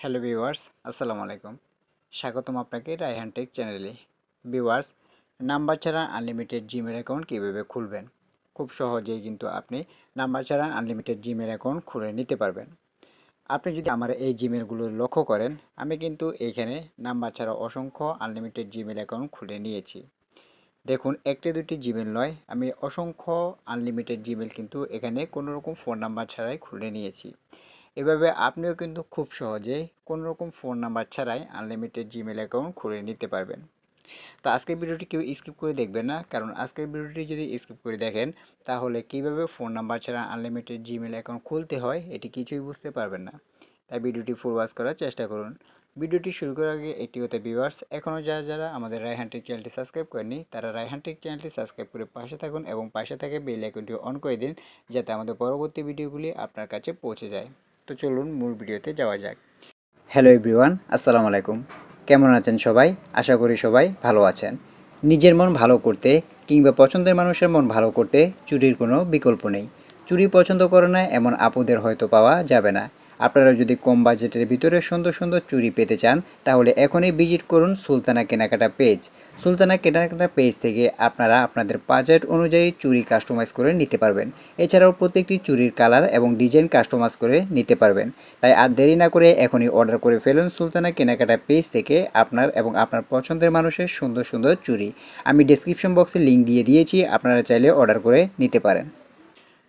Hello viewers, আসসালামু আলাইকুম। স্বাগতম আপনাকে রায়হান টেক চ্যানেলে। ভিউয়ার্স, নাম্বার ছাড়া আনলিমিটেড জিমেল অ্যাকাউন্ট কীভাবে খুলবেন? খুব সহজেই কিন্তু আপনি নাম্বার ছাড়া আনলিমিটেড জিমেল অ্যাকাউন্ট খুলে নিতে পারবেন। আপনি যদি আমার এই জিমেলগুলো লক্ষ্য করেন, আমি কিন্তু এইখানে নাম্বার ছাড়া অসংখ্য আনলিমিটেড জিমেল অ্যাকাউন্ট খুলে নিয়েছি। দেখুন, একটি দুটি জিমেল নয়, আমি অসংখ্য আনলিমিটেড জিমেল কিন্তু এখানে কোনো রকম ফোন নাম্বার ছাড়াই খুলে নিয়েছি। এভাবে আপনিও কিন্তু খুব সহজেই কোনো রকম ফোন নাম্বার ছাড়াই আনলিমিটেড জিমেল অ্যাকাউন্ট খুলে নিতে পারবেন। তো আজকের ভিডিওটি কেউ স্কিপ করে দেখবেন না, কারণ আজকের ভিডিওটি যদি স্কিপ করে দেখেন, তাহলে কীভাবে ফোন নাম্বার ছাড়া আনলিমিটেড জিমেল অ্যাকাউন্ট খুলতে হয়, এটি কিছুই বুঝতে পারবেন না। তাই ভিডিওটি ফুল ওয়াচ করার চেষ্টা করুন। ভিডিওটি শুরু করার আগে একটি হতে ভিউয়ার্স এখনও যারা যারা আমাদের রায়হান্টিক চ্যানেলটি সাবস্ক্রাইব করেনি তারা রায়হান্টিক চ্যানেলটি সাবস্ক্রাইব করে পাশে থাকুন এবং পাশে থাকে বেল আইকনটি অন করে দিন, যাতে আমাদের পরবর্তী ভিডিওগুলি আপনার কাছে পৌঁছে যায়। তো চলুন মূল ভিডিওতে যাওয়া যাক। হ্যালো এভরিওয়ান আসসালামু আলাইকুম। কেমন আছেন সবাই? আশা করি সবাই ভালো আছেন। নিজের মন ভালো করতে কিংবা পছন্দের মানুষের মন ভালো করতে চুরির কোনো বিকল্প নেই। চুরি পছন্দ করে না, এমন আপুদের হয়তো পাওয়া যাবে না। আপনারা যদি কম বাজেটের ভিতরে সুন্দর সুন্দর চুরি পেতে চান, তাহলে এখনই ভিজিট করুন সুলতানা কেনাকাটা পেজ। সুলতানা কেনাকাটা পেজ থেকে আপনারা আপনাদের বাজেট অনুযায়ী চুরি কাস্টমাইজ করে নিতে পারবেন। এছাড়াও প্রত্যেকটি চুরির কালার এবং ডিজাইন কাস্টমাইজ করে নিতে পারবেন। তাই আর দেরি না করে এখনই অর্ডার করে ফেলুন সুলতানা কেনাকাটা পেজ থেকে আপনার এবং আপনার পছন্দের মানুষের সুন্দর সুন্দর চুরি। আমি ডিসক্রিপশন বক্সে লিঙ্ক দিয়ে দিয়েছি, আপনারা চাইলে অর্ডার করে নিতে পারেন।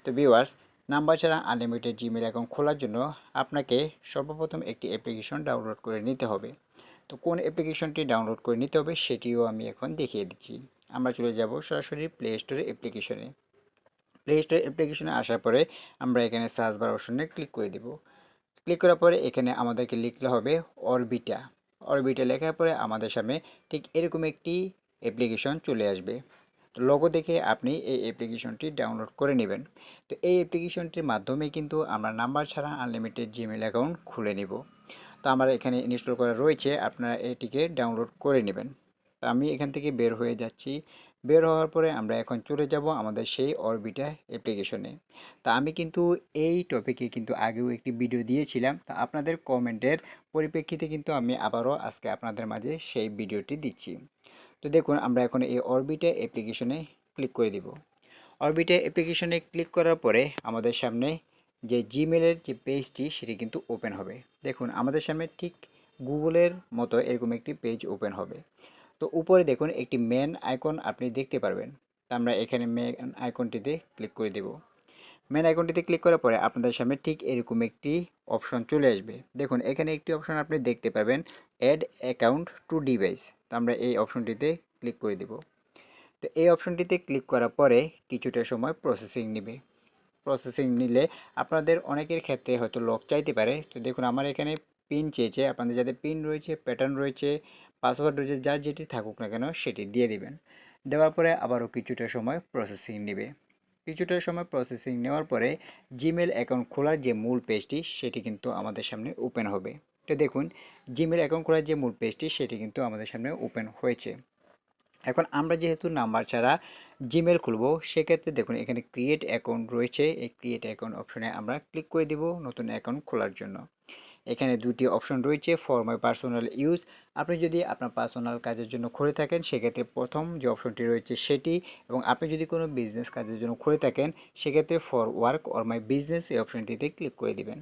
তো ভিউয়ার্স নাম্বার ছাড়া আনলিমিটেড জিমেল অ্যাকাউন্ট খোলার জন্য আপনাকে সর্বপ্রথম একটি অ্যাপ্লিকেশন ডাউনলোড করে নিতে হবে। তো কোন অ্যাপ্লিকেশনটি ডাউনলোড করে নিতে হবে সেটিও আমি এখন দেখিয়ে দিচ্ছি। আমরা চলে যাব সরাসরি প্লে স্টোরে অ্যাপ্লিকেশনে প্লে স্টোর অ্যাপ্লিকেশনে আসার পরে আমরা এখানে সার্চ বার অপশনে ক্লিক করে দিব। ক্লিক করার পরে এখানে আমাদেরকে লিখতে হবে অরবিটা অরবিটা লেখার পরে আমাদের সামনে ঠিক এরকম একটি অ্যাপ্লিকেশন চলে আসবে। তো লোগো দেখে আপনি এই অ্যাপ্লিকেশনটি ডাউনলোড করে নেবেন। তো এই অ্যাপ্লিকেশনটির মাধ্যমে কিন্তু আমরা নাম্বার ছাড়া আনলিমিটেড জিমেল অ্যাকাউন্ট খুলে নিব। তো আমার এখানে ইনস্টল করা রয়েছে, আপনারা এটিকে ডাউনলোড করে নেবেন। তো আমি এখান থেকে বের হয়ে যাচ্ছি। বের হওয়ার পরে আমরা এখন চলে যাব আমাদের সেই অরবিটা অ্যাপ্লিকেশনে তা আমি কিন্তু এই টপিকে কিন্তু আগেও একটি ভিডিও দিয়েছিলাম। তা আপনাদের কমেন্টের পরিপ্রেক্ষিতে কিন্তু আমি আবারও আজকে আপনাদের মাঝে সেই ভিডিওটি দিচ্ছি। তো দেখুন, আমরা এখন এই অরবিটা অ্যাপ্লিকেশনে ক্লিক করে দিব। অরবিটা অ্যাপ্লিকেশনে ক্লিক করার পরে আমাদের সামনে যে জিমেলের যে পেজটি সেটি কিন্তু ওপেন হবে। দেখুন, আমাদের সামনে ঠিক গুগলের মতো এরকম একটি পেজ ওপেন হবে। তো উপরে দেখুন, একটি মেন আইকন আপনি দেখতে পারবেন। তা আমরা এখানে মেন আইকনটিতে ক্লিক করে দেব। মেন আইকনটিতে ক্লিক করার পরে আপনাদের সামনে ঠিক এরকম একটি অপশন চলে আসবে। দেখুন, এখানে একটি অপশন আপনি দেখতে পাবেন অ্যাড অ্যাকাউন্ট টু ডিভাইস তো আমরা এই অপশনটিতে ক্লিক করে দেব। তো এই অপশনটিতে ক্লিক করার পরে কিছুটা সময় প্রসেসিং নেবে। প্রসেসিং নিলে আপনাদের অনেকের ক্ষেত্রে হয়তো লক চাইতে পারে। তো দেখুন, আমার এখানে পিন চেয়েছে, আপনাদের যাদের পিন রয়েছে প্যাটার্ন রয়েছে পাসওয়ার্ড রয়েছে যার যেটি থাকুক না কেন সেটি দিয়ে দিবেন। দেওয়ার পরে আবারও কিছুটা সময় প্রসেসিং নেবে। কিছুটা সময় প্রসেসিং নেওয়ার পরে জিমেল অ্যাকাউন্ট খোলার যে মূল পেজটি সেটি কিন্তু আমাদের সামনে ওপেন হবে। তো দেখুন জিমেল অ্যাকাউন্ট খোলার যে মূল পেজটি সেটি কিন্তু আমাদের সামনে ওপেন হয়েছে। এখন আমরা যেহেতু নাম্বার ছাড়া জিমেল খুলব। সেক্ষেত্রে দেখুন, এখানে ক্রিয়েট অ্যাকাউন্ট রয়েছে। এই ক্রিয়েট অ্যাকাউন্ট অপশনে আমরা ক্লিক করে দিব নতুন অ্যাকাউন্ট খোলার জন্য। এখানে দুটি অপশন রয়েছে ফর মাই পার্সোনাল ইউজ আপনি যদি আপনার পার্সোনাল কাজের জন্য খুলে থাকেন, সেক্ষেত্রে প্রথম যে অপশনটি রয়েছে সেটি, এবং আপনি যদি কোনো বিজনেস কাজের জন্য খুলে থাকেন, সেক্ষেত্রে for work or my business এই অপশনটিতে ক্লিক করে দিবেন।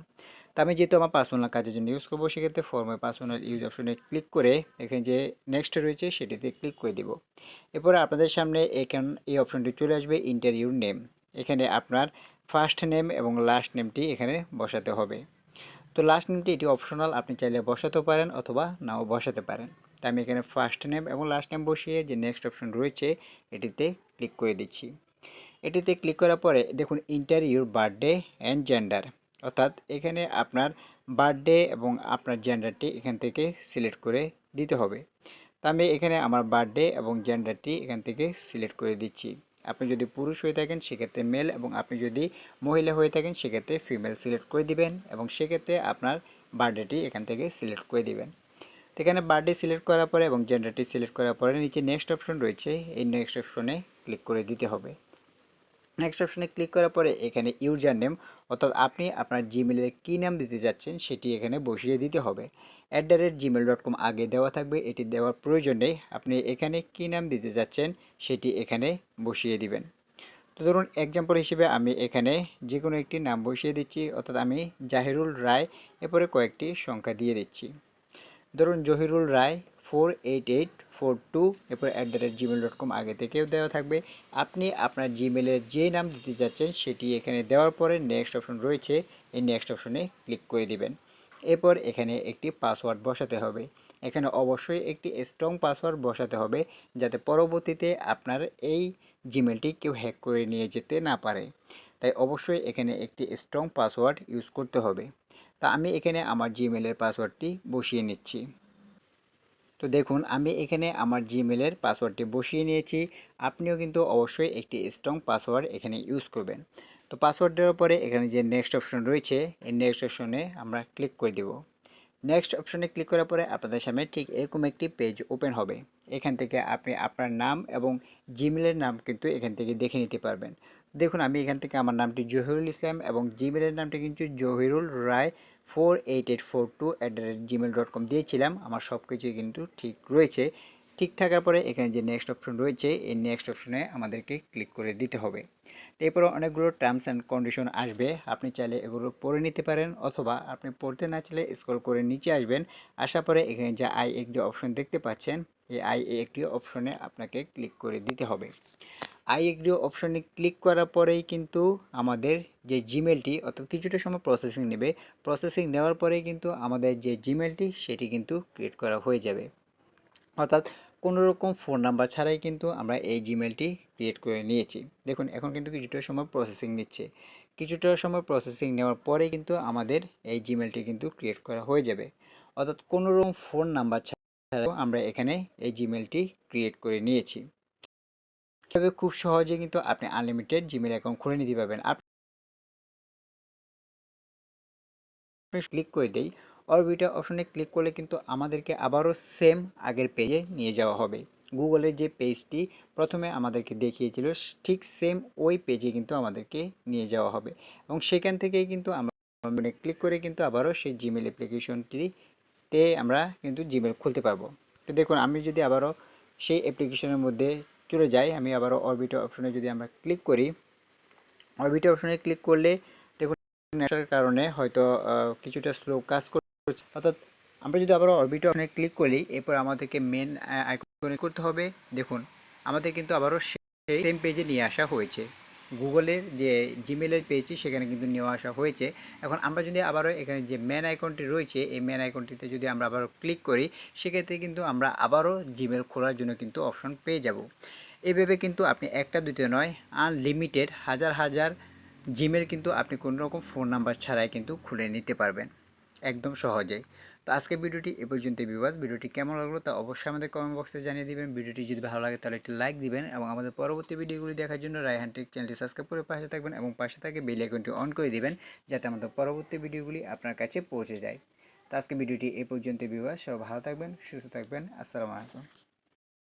তা আমি যেহেতু আমার পার্সোনাল কাজের জন্য ইউজ করব, সেক্ষেত্রে ফর মাই পার্সোনাল ইউজ অপশনে ক্লিক করে এখানে যে নেক্সট রয়েছে সেটিতে ক্লিক করে দিব। এরপরে আপনাদের সামনে এখান এই অপশনটি চলে আসবে ইন্টারভিউ নেম এখানে আপনার ফার্স্ট নেম এবং লাস্ট নেমটি এখানে বসাতে হবে। তো লাস্ট নেমটি এটি অপশনাল আপনি চাইলে বসাতেও পারেন অথবা নাও বসাতে পারেন। তো আমি এখানে ফার্স্ট নেম এবং লাস্ট নেম বসিয়ে যে নেক্সট অপশন রয়েছে, এটিতে ক্লিক করে দিচ্ছি। এটিতে ক্লিক করার পরে দেখুন enter your birthday and gender অর্থাৎ এখানে আপনার বার্থডে এবং আপনার জেন্ডারটি এখান থেকে সিলেক্ট করে দিতে হবে। তা আমি এখানে আমার বার্থডে এবং জেন্ডারটি এখান থেকে সিলেক্ট করে দিচ্ছি। আপনি যদি পুরুষ হয়ে থাকেন, সেক্ষেত্রে মেল এবং আপনি যদি মহিলা হয়ে থাকেন, সেক্ষেত্রে ফিমেল সিলেক্ট করে দিবেন এবং সেক্ষেত্রে আপনার বার্থডেটি এখান থেকে সিলেক্ট করে দিবেন। তো এখানে বার্থডে সিলেক্ট করার পরে এবং জেন্ডারটি সিলেক্ট করার পরে নিচে নেক্সট অপশন রয়েছে। এই নেক্সট অপশনে ক্লিক করে দিতে হবে। নেক্সট অপশনে ক্লিক করার পরে এখানে ইউজার নেম অর্থাৎ আপনি আপনার জিমেলের কী নাম দিতে যাচ্ছেন সেটি এখানে বসিয়ে দিতে হবে। At the rate Gmail dot com আগে দেওয়া থাকবে, এটি দেওয়ার প্রয়োজন নেই। আপনি এখানে কী নাম দিতে যাচ্ছেন সেটি এখানে বসিয়ে দিবেন। তো ধরুন এক্সাম্পল হিসেবে আমি এখানে যে কোনো একটি নাম বসিয়ে দিচ্ছি, অর্থাৎ আমি জাহিরুল রায়, এরপরে কয়েকটি সংখ্যা দিয়ে দিচ্ছি। ধরুন Zahirul Roy four eight eight four two এরপর at the rate Gmail dot com আগে থেকেও দেওয়া থাকবে। আপনি আপনার জিমেলের যে নাম দিতে যাচ্ছেন, সেটি এখানে দেওয়ার পরে নেক্সট অপশন রয়েছে, এই নেক্সট অপশনে ক্লিক করে দিবেন। এরপর এখানে একটি পাসওয়ার্ড বসাতে হবে। এখানে অবশ্যই একটি স্ট্রং পাসওয়ার্ড বসাতে হবে, যাতে পরবর্তীতে আপনার এই জিমেলটি কেউ হ্যাক করে নিয়ে যেতে না পারে। তাই অবশ্যই এখানে একটি স্ট্রং পাসওয়ার্ড ইউজ করতে হবে। তা আমি এখানে আমার জিমেলের পাসওয়ার্ডটি বসিয়ে নিচ্ছি। তো দেখুন, আমি এখানে আমার জিমেলের পাসওয়ার্ডটি বসিয়ে নিয়েছি। আপনিও কিন্তু অবশ্যই একটি স্ট্রং পাসওয়ার্ড এখানে ইউজ করবেন। তো পাসওয়ার্ড দেওয়ার পরে এখানে যে নেক্সট অপশন রয়েছে, এই নেক্সট অপশনে আমরা ক্লিক করে দেব। নেক্সট অপশনে ক্লিক করার পরে আপনাদের সামনে ঠিক এরকম একটি পেজ ওপেন হবে। এখান থেকে আপনি আপনার নাম এবং জিমেলের নাম কিন্তু এখান থেকে দেখে নিতে পারবেন। দেখুন, আমি এখান থেকে আমার নামটি জহিরুল ইসলাম এবং জিমেলের নামটি কিন্তু Zahirul Roy four eight eight four two at the rate Gmail dot com দিয়েছিলাম। আমার সব কিছুই কিন্তু ঠিক রয়েছে। ঠিক থাকার পরে এখানে যে নেক্সট অপশন রয়েছে, এই নেক্সট অপশনে আমাদেরকে ক্লিক করে দিতে হবে। এরপরে অনেকগুলো টার্মস অ্যান্ড কন্ডিশন আসবে। আপনি চাইলে এগুলো পড়ে নিতে পারেন অথবা আপনি পড়তে না চাইলে স্ক্রল করে নিচে আসবেন। আসার পরে এখানে যে আই একটি অপশন দেখতে পাচ্ছেন, এই আই একটি অপশনে আপনাকে ক্লিক করে দিতে হবে। আই এগ্রি অপশনে ক্লিক করার পরেই কিন্তু আমাদের যে জিমেলটি অর্থাৎ কিছুটা সময় প্রসেসিং নেবে। প্রসেসিং নেওয়ার পরেই কিন্তু আমাদের যে জিমেলটি সেটি কিন্তু ক্রিয়েট করা হয়ে যাবে। অর্থাৎ কোনো রকম ফোন নাম্বার ছাড়াই কিন্তু আমরা এই জিমেলটি ক্রিয়েট করে নিয়েছি। দেখুন, এখন কিন্তু কিছুটা সময় প্রসেসিং নিচ্ছে। কিছুটা সময় প্রসেসিং নেওয়ার পরে কিন্তু আমাদের এই জিমেলটি কিন্তু ক্রিয়েট করা হয়ে যাবে। অর্থাৎ কোনো রকম ফোন নাম্বার ছাড়াও আমরা এখানে এই জিমেলটি ক্রিয়েট করে নিয়েছি। তবে খুব সহজে কিন্তু আপনি আনলিমিটেড জিমেল অ্যাকাউন্ট খুলে নিতে পারবেন। আপনি ক্লিক করে দেই অরবিটা অপশনে ক্লিক করলে কিন্তু আমাদেরকে আবারও সেম আগের পেজে নিয়ে যাওয়া হবে। গুগলের যে পেজটি প্রথমে আমাদেরকে দেখিয়েছিল, ঠিক সেম ওই পেজে কিন্তু আমাদেরকে নিয়ে যাওয়া হবে। এবং সেখান থেকেই কিন্তু আমরা ক্লিক করে কিন্তু আবারও সেই জিমেল অ্যাপ্লিকেশনটিতে আমরা কিন্তু জিমেল খুলতে পারব। তো দেখুন, আমি যদি আবারও সেই অ্যাপ্লিকেশনের মধ্যে চলে যাই, আমি আবারও অরবিট অপশনে যদি আমরা ক্লিক করি অরবিট অপশনে ক্লিক করলে দেখুন আসার কারণে হয়তো কিছুটা স্লো কাজ করছে। অর্থাৎ আমরা যদি আবার অরবিট অপশনে ক্লিক করি, এরপর আমাদেরকে মেন আইকনে করতে হবে। দেখুন, আমাদের কিন্তু আবারও সেই সেম পেজে নিয়ে আসা হয়েছে। গুগলের যে জিমেলের পেজটি সেখানে কিন্তু নিয়ে আসা হয়েছে। এখন আমরা যদি আবারও এখানে যে ম্যান আইকনটি রয়েছে, এই ম্যান আইকনটিতে যদি আমরা আবারও ক্লিক করি, সেক্ষেত্রে কিন্তু আমরা আবারও জিমেল খোলার জন্য কিন্তু অপশন পেয়ে যাব। এভাবে কিন্তু আপনি একটা দুটো নয় আনলিমিটেড হাজার হাজার জিমেল কিন্তু আপনি কোনো রকম ফোন নাম্বার ছাড়াই কিন্তু খুলে নিতে পারবেন। একদম সহজেই। তো আজকে ভিডিওটি এ পর্যন্ত বিবাস ভিডিওটি কেমন লাগল তা অবশ্যই আমাদের কমেন্ট বক্সে জানিয়ে দিবেন। ভিডিওটি যদি ভালো লাগে তাহলে একটি লাইক দিবেন এবং আমাদের পরবর্তী ভিডিওগুলি দেখার জন্য রায়হান টেক চ্যানেলটি সাবস্ক্রাইব করে পাশে থাকবেন এবং পাশে থাকে বেল আইকনটি অন করে দিবেন যাতে আমাদের পরবর্তী ভিডিওগুলি আপনার কাছে পৌঁছে যায়। তো আজকে ভিডিওটি এ পর্যন্ত বিবাস সব ভালো থাকবেন, সুস্থ থাকবেন। আসসালামু আলাইকুম।